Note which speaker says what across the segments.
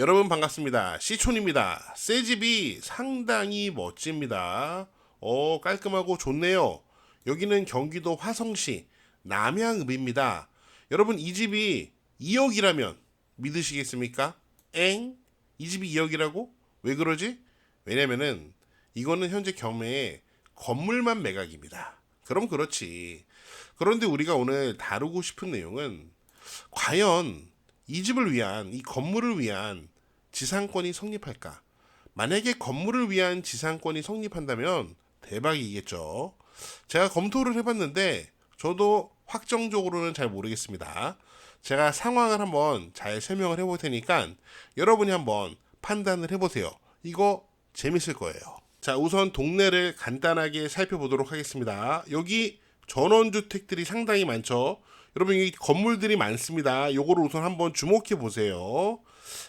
Speaker 1: 여러분 반갑습니다. 시촌입니다. 새 집이 상당히 멋집니다. 어, 깔끔하고 좋네요. 여기는 경기도 화성시 남양읍입니다. 여러분 이 집이 2억이라면 믿으시겠습니까? 엥? 이 집이 2억이라고? 왜 그러지? 왜냐면은 이거는 현재 경매에 건물만 매각입니다. 그럼 그렇지. 그런데 우리가 오늘 다루고 싶은 내용은 과연 이 집을 위한 이 건물을 위한 지상권이 성립할까? 만약에 건물을 위한 지상권이 성립한다면 대박이겠죠. 제가 검토를 해봤는데 저도 확정적으로는 잘 모르겠습니다. 제가 상황을 한번 잘 설명을 해볼 테니까 여러분이 한번 판단을 해보세요. 이거 재밌을 거예요. 자, 우선 동네를 간단하게 살펴보도록 하겠습니다. 여기 전원주택들이 상당히 많죠. 여러분 여기 건물들이 많습니다. 요거를 우선 한번 주목해 보세요.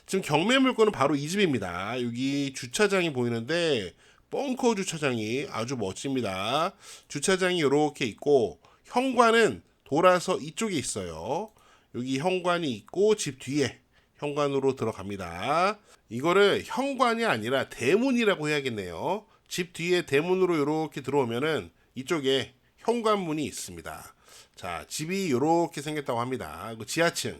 Speaker 1: 지금 경매 물건은 바로 이 집입니다. 여기 주차장이 보이는데 벙커 주차장이 아주 멋집니다. 주차장이 이렇게 있고 현관은 돌아서 이쪽에 있어요. 여기 현관이 있고 집 뒤에 현관으로 들어갑니다. 이거를 현관이 아니라 대문이라고 해야겠네요. 집 뒤에 대문으로 이렇게 들어오면은 이쪽에 현관문이 있습니다. 자, 집이 이렇게 생겼다고 합니다. 그 지하층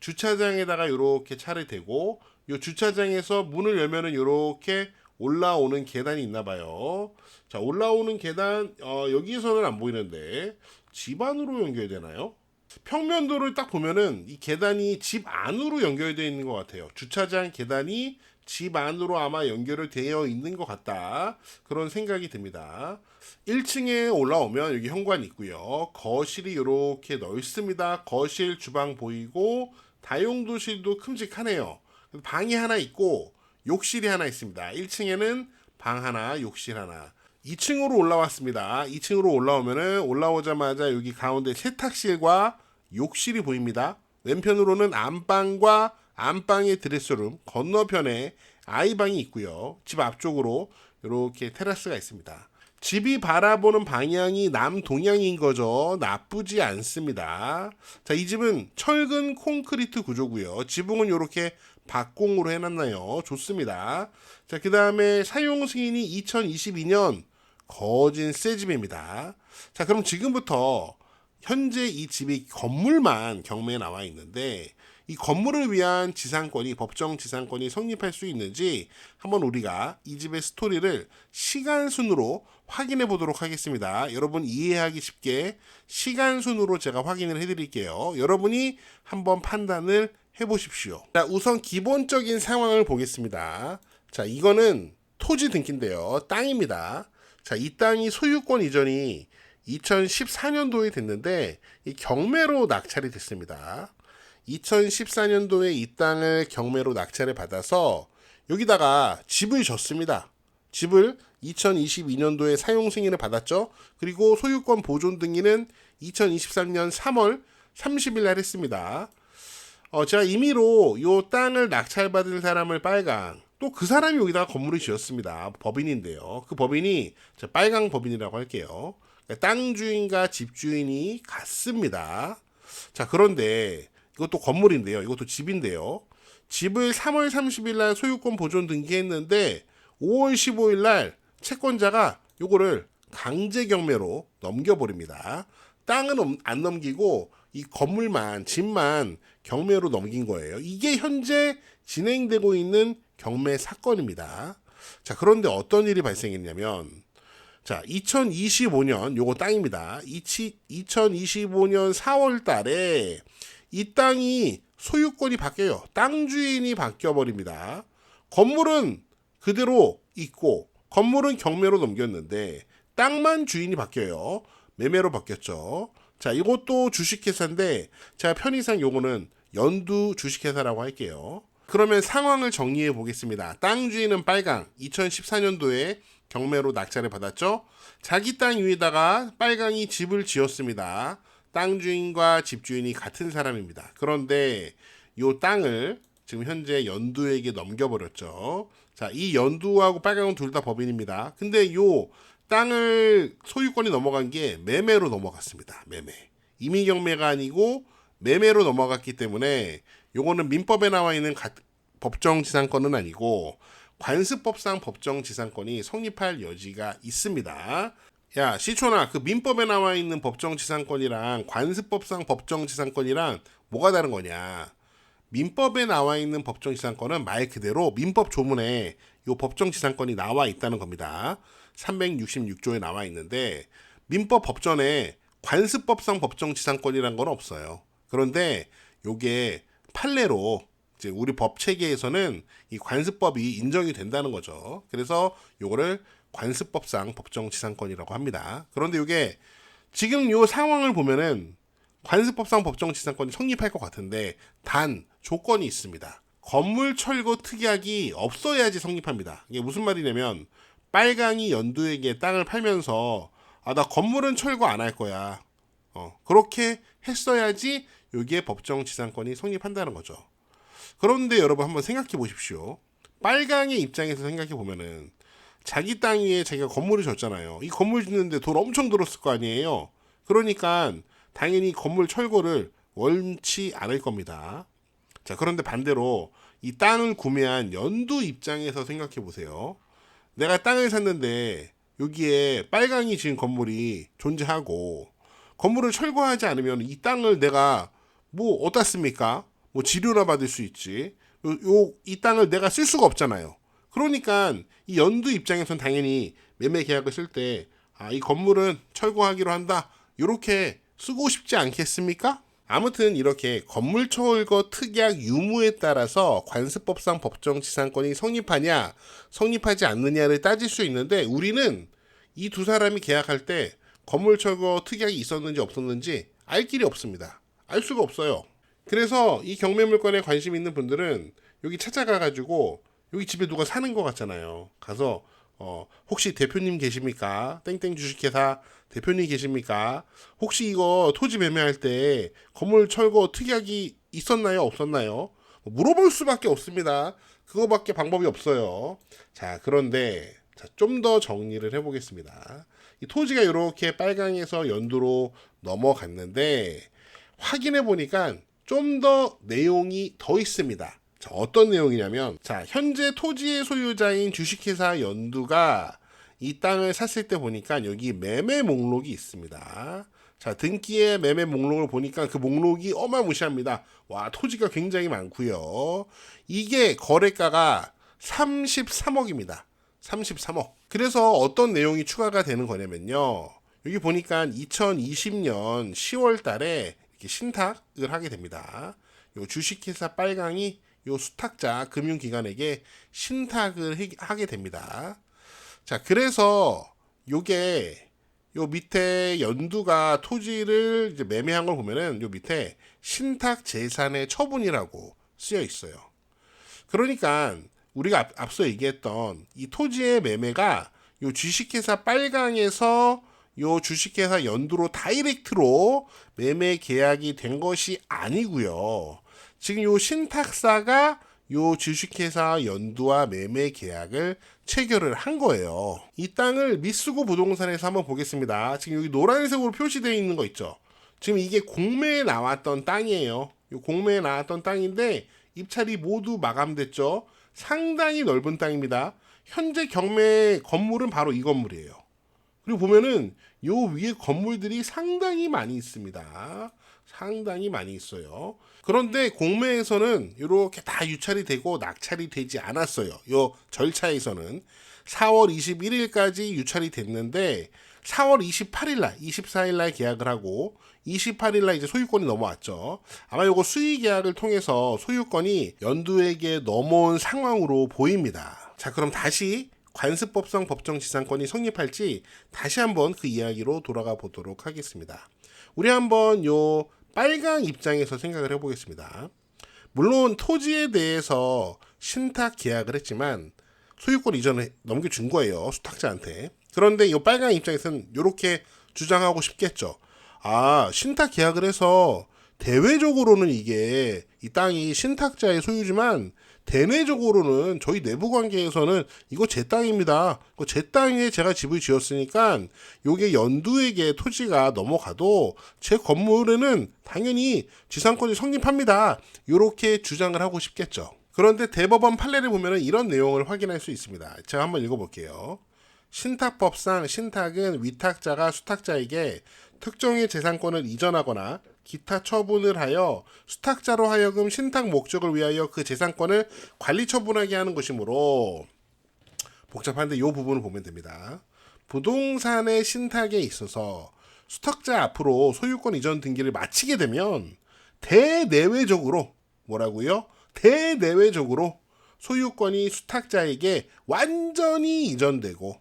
Speaker 1: 주차장에다가 이렇게 차를 대고 이 주차장에서 문을 열면은 이렇게 올라오는 계단이 있나 봐요. 자, 올라오는 계단 어, 여기서는 안 보이는데 집 안으로 연결되나요? 평면도를 딱 보면은 이 계단이 집 안으로 연결되어 있는 것 같아요. 주차장 계단이 집 안으로 아마 연결을 되어 있는 것 같다. 그런 생각이 듭니다. 1층에 올라오면 여기 현관이 있고요. 거실이 이렇게 넓습니다. 거실, 주방 보이고 다용도실도 큼직하네요. 방이 하나 있고 욕실이 하나 있습니다. 1층에는 방 하나, 욕실 하나. 2층으로 올라왔습니다. 2층으로 올라오면은 올라오자마자 여기 가운데 세탁실과 욕실이 보입니다. 왼편으로는 안방과 안방의 드레스룸, 건너편에 아이방이 있고요. 집 앞쪽으로 이렇게 테라스가 있습니다. 집이 바라보는 방향이 남동향인 거죠. 나쁘지 않습니다. 자, 이 집은 철근 콘크리트 구조고요. 지붕은 이렇게 박공으로 해놨나요? 좋습니다. 자, 그 다음에 사용 승인이 2022년 거진 새 집입니다. 자, 그럼 지금부터 현재 이 집이 건물만 경매에 나와 있는데 이 건물을 위한 지상권이 법정 지상권이 성립할 수 있는지 한번 우리가 이 집의 스토리를 시간 순으로 확인해 보도록 하겠습니다. 여러분 이해하기 쉽게 시간 순으로 제가 확인을 해 드릴게요. 여러분이 한번 판단을 해 보십시오. 자, 우선 기본적인 상황을 보겠습니다. 자, 이거는 토지 등기인데요. 땅입니다. 자, 이 땅이 소유권 이전이 2014년도에 됐는데 이 경매로 낙찰이 됐습니다. 2014년도에 이 땅을 경매로 낙찰을 받아서 여기다가 집을 졌습니다. 집을 2022년도에 사용 승인을 받았죠. 그리고 소유권 보존 등기는 2023년 3월 30일 날 했습니다. 어, 제가 임의로 요 땅을 낙찰받은 사람을 빨강, 또 그 사람이 여기다가 건물을 지었습니다. 법인인데요. 그 법인이 저 빨강 법인이라고 할게요. 그러니까 땅 주인과 집 주인이 같습니다. 자, 그런데 이것도 건물인데요. 이것도 집인데요. 집을 3월 30일 날 소유권 보존 등기했는데 5월 15일 날 채권자가 요거를 강제 경매로 넘겨버립니다. 땅은 안 넘기고 이 건물만 집만 경매로 넘긴 거예요. 이게 현재 진행되고 있는 경매 사건입니다. 자, 그런데 어떤 일이 발생했냐면 자, 2025년 요거 땅입니다. 2025년 4월 달에 이 땅이 소유권이 바뀌어요. 땅 주인이 바뀌어 버립니다. 건물은 그대로 있고 건물은 경매로 넘겼는데 땅만 주인이 바뀌어요. 매매로 바뀌었죠. 자, 이것도 주식회사인데 제가 편의상 요거는 연두 주식회사라고 할게요. 그러면 상황을 정리해 보겠습니다. 땅 주인은 빨강 2014년도에 경매로 낙찰을 받았죠. 자기 땅 위에다가 빨강이 집을 지었습니다. 땅 주인과 집 주인이 같은 사람입니다. 그런데 이 땅을 지금 현재 연두에게 넘겨버렸죠. 자, 이 연두하고 빨강은 둘 다 법인입니다. 근데 요 땅을 소유권이 넘어간 게 매매로 넘어갔습니다. 매매. 임의 경매가 아니고 매매로 넘어갔기 때문에 요거는 민법에 나와 있는 가, 법정지상권은 아니고 관습법상 법정지상권이 성립할 여지가 있습니다. 야 시초나 그 민법에 나와 있는 법정지상권이랑 관습법상 법정지상권이랑 뭐가 다른 거냐? 민법에 나와 있는 법정지상권은 말 그대로 민법 조문에 요 법정지상권이 나와 있다는 겁니다. 366조에 나와 있는데 민법 법전에 관습법상 법정지상권이란 건 없어요. 그런데 요게 판례로 이제 우리 법 체계에서는 이 관습법이 인정이 된다는 거죠. 그래서 요거를 관습법상 법정 지상권이라고 합니다. 그런데 요게 지금 요 상황을 보면은 관습법상 법정 지상권이 성립할 것 같은데 단 조건이 있습니다. 건물 철거 특약이 없어야지 성립합니다. 이게 무슨 말이냐면 빨강이 연두에게 땅을 팔면서 아 나 건물은 철거 안 할 거야. 어, 그렇게 했어야지 여기에 법정 지상권이 성립한다는 거죠. 그런데 여러분 한번 생각해 보십시오. 빨강의 입장에서 생각해 보면은 자기 땅 위에 자기가 건물을 졌잖아요. 이 건물 짓는데 돈 엄청 들었을 거 아니에요. 그러니까 당연히 건물 철거를 원치 않을 겁니다. 자, 그런데 반대로 이 땅을 구매한 연두 입장에서 생각해 보세요. 내가 땅을 샀는데 여기에 빨강이 지은 건물이 존재하고 건물을 철거하지 않으면 이 땅을 내가 뭐 어디다 씁니까? 뭐 지료나 받을 수 있지. 요 이 땅을 내가 쓸 수가 없잖아요. 그러니까 이 연두 입장에선 당연히 매매 계약을 쓸 때 아, 이 건물은 철거하기로 한다. 요렇게 쓰고 싶지 않겠습니까? 아무튼 이렇게 건물 철거 특약 유무에 따라서 관습법상 법정 지상권이 성립하냐 성립하지 않느냐를 따질 수 있는데 우리는 이 두 사람이 계약할 때 건물 철거 특약이 있었는지 없었는지 알 길이 없습니다. 알 수가 없어요. 그래서 이 경매 물건에 관심 있는 분들은 여기 찾아가 가지고 여기 집에 누가 사는 것 같잖아요. 가서 어, 혹시 대표님 계십니까? 땡땡 주식회사 대표님 계십니까? 혹시 이거 토지 매매할 때 건물 철거 특약이 있었나요? 없었나요? 뭐 물어볼 수밖에 없습니다. 그거밖에 방법이 없어요. 자, 그런데 좀 더 정리를 해보겠습니다. 이 토지가 이렇게 빨강에서 연두로 넘어갔는데 확인해 보니까 좀 더 내용이 더 있습니다. 자, 어떤 내용이냐면, 자, 현재 토지의 소유자인 주식회사 연두가 이 땅을 샀을 때 보니까 여기 매매 목록이 있습니다. 자, 등기의 매매 목록을 보니까 그 목록이 어마무시합니다. 와, 토지가 굉장히 많고요. 이게 거래가가 33억입니다. 33억. 그래서 어떤 내용이 추가가 되는 거냐면요. 여기 보니까 2020년 10월 달에 이렇게 신탁을 하게 됩니다. 요 주식회사 빨강이 요 수탁자 금융기관에게 신탁을 해- 하게 됩니다. 자, 그래서 요게 요 밑에 연두가 토지를 이제 매매한 걸 보면은 요 밑에 신탁 재산의 처분이라고 쓰여 있어요. 그러니까 우리가 앞, 앞서 얘기했던 이 토지의 매매가 요 주식회사 빨강에서 요 주식회사 연두로 다이렉트로 매매 계약이 된 것이 아니고요. 지금 요 신탁사가 요 주식회사 연두와 매매 계약을 체결을 한 거예요. 이 땅을 미쓰고 부동산에서 한번 보겠습니다. 지금 여기 노란색으로 표시되어 있는 거 있죠. 지금 이게 공매에 나왔던 땅이에요. 요 공매에 나왔던 땅인데 입찰이 모두 마감됐죠. 상당히 넓은 땅입니다. 현재 경매 건물은 바로 이 건물이에요. 그리고 보면은 요 위에 건물들이 상당히 많이 있습니다. 상당히 많이 있어요. 그런데 공매에서는 이렇게 다 유찰이 되고 낙찰이 되지 않았어요. 요 절차에서는 4월 21일까지 유찰이 됐는데 4월 28일 날, 24일 날 계약을 하고 28일 날 이제 소유권이 넘어왔죠. 아마 요거 수의 계약을 통해서 소유권이 연두에게 넘어온 상황으로 보입니다. 자, 그럼 다시 관습법상 법정 지상권이 성립할지 다시 한번 그 이야기로 돌아가 보도록 하겠습니다. 우리 한번 요 빨강 입장에서 생각을 해보겠습니다. 물론 토지에 대해서 신탁 계약을 했지만 소유권 이전을 넘겨준 거예요 수탁자한테. 그런데 이 빨강 입장에서는 이렇게 주장하고 싶겠죠. 아 신탁 계약을 해서 대외적으로는 이게 이 땅이 신탁자의 소유지만 대내적으로는 저희 내부 관계에서는 이거 제 땅입니다. 제 땅에 제가 집을 지었으니까 요게 연두에게 토지가 넘어가도 제 건물에는 당연히 지상권이 성립합니다. 이렇게 주장을 하고 싶겠죠. 그런데 대법원 판례를 보면 이런 내용을 확인할 수 있습니다. 제가 한번 읽어볼게요. 신탁법상 신탁은 위탁자가 수탁자에게 특정의 재산권을 이전하거나 기타 처분을 하여 수탁자로 하여금 신탁 목적을 위하여 그 재산권을 관리 처분하게 하는 것이므로 복잡한데 이 부분을 보면 됩니다. 부동산의 신탁에 있어서 수탁자 앞으로 소유권 이전 등기를 마치게 되면 대내외적으로 뭐라고요? 대내외적으로 소유권이 수탁자에게 완전히 이전되고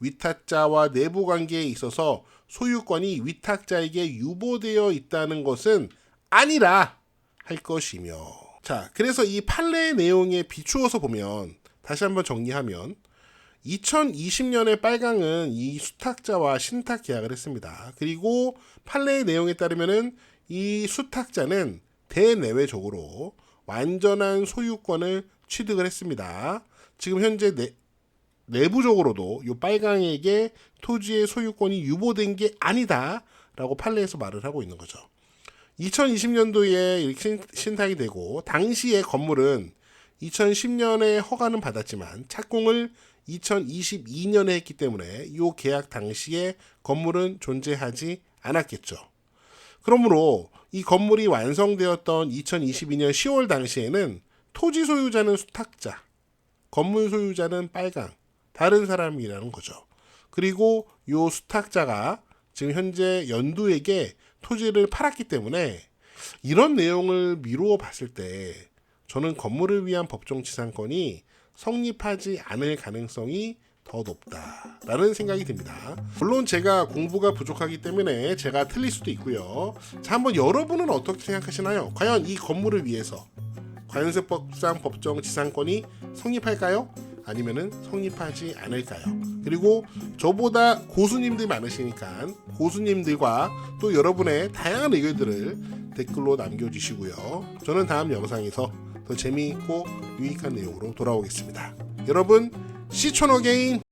Speaker 1: 위탁자와 내부 관계에 있어서 소유권이 위탁자에게 유보되어 있다는 것은 아니라 할 것이며 자 그래서 이 판례의 내용에 비추어서 보면 다시 한번 정리하면 2020년에 빨강은 이 수탁자와 신탁 계약을 했습니다. 그리고 판례의 내용에 따르면은 이 수탁자는 대내외적으로 완전한 소유권을 취득을 했습니다. 지금 현재 내, 내부적으로도 이 빨강에게 토지의 소유권이 유보된 게 아니다라고 판례에서 말을 하고 있는 거죠. 2020년도에 이렇게 신- 신탁이 되고 당시의 건물은 2010년에 허가는 받았지만 착공을 2022년에 했기 때문에 이 계약 당시에 건물은 존재하지 않았겠죠. 그러므로 이 건물이 완성되었던 2022년 10월 당시에는 토지 소유자는 수탁자, 건물 소유자는 빨강, 다른 사람이라는 거죠. 그리고 요 수탁자가 지금 현재 연두에게 토지를 팔았기 때문에 이런 내용을 미루어 봤을 때 저는 건물을 위한 법정 지상권이 성립하지 않을 가능성이 더 높다라는 생각이 듭니다. 물론 제가 공부가 부족하기 때문에 제가 틀릴 수도 있고요. 자, 한번 여러분은 어떻게 생각하시나요? 과연 이 건물을 위해서 관세법상 법정 지상권이 성립할까요? 아니면은 성립하지 않을까요? 그리고 저보다 고수님들이 많으시니까 고수님들과 또 여러분의 다양한 의견들을 댓글로 남겨주시고요. 저는 다음 영상에서 더 재미있고 유익한 내용으로 돌아오겠습니다. 여러분 시촌 어게인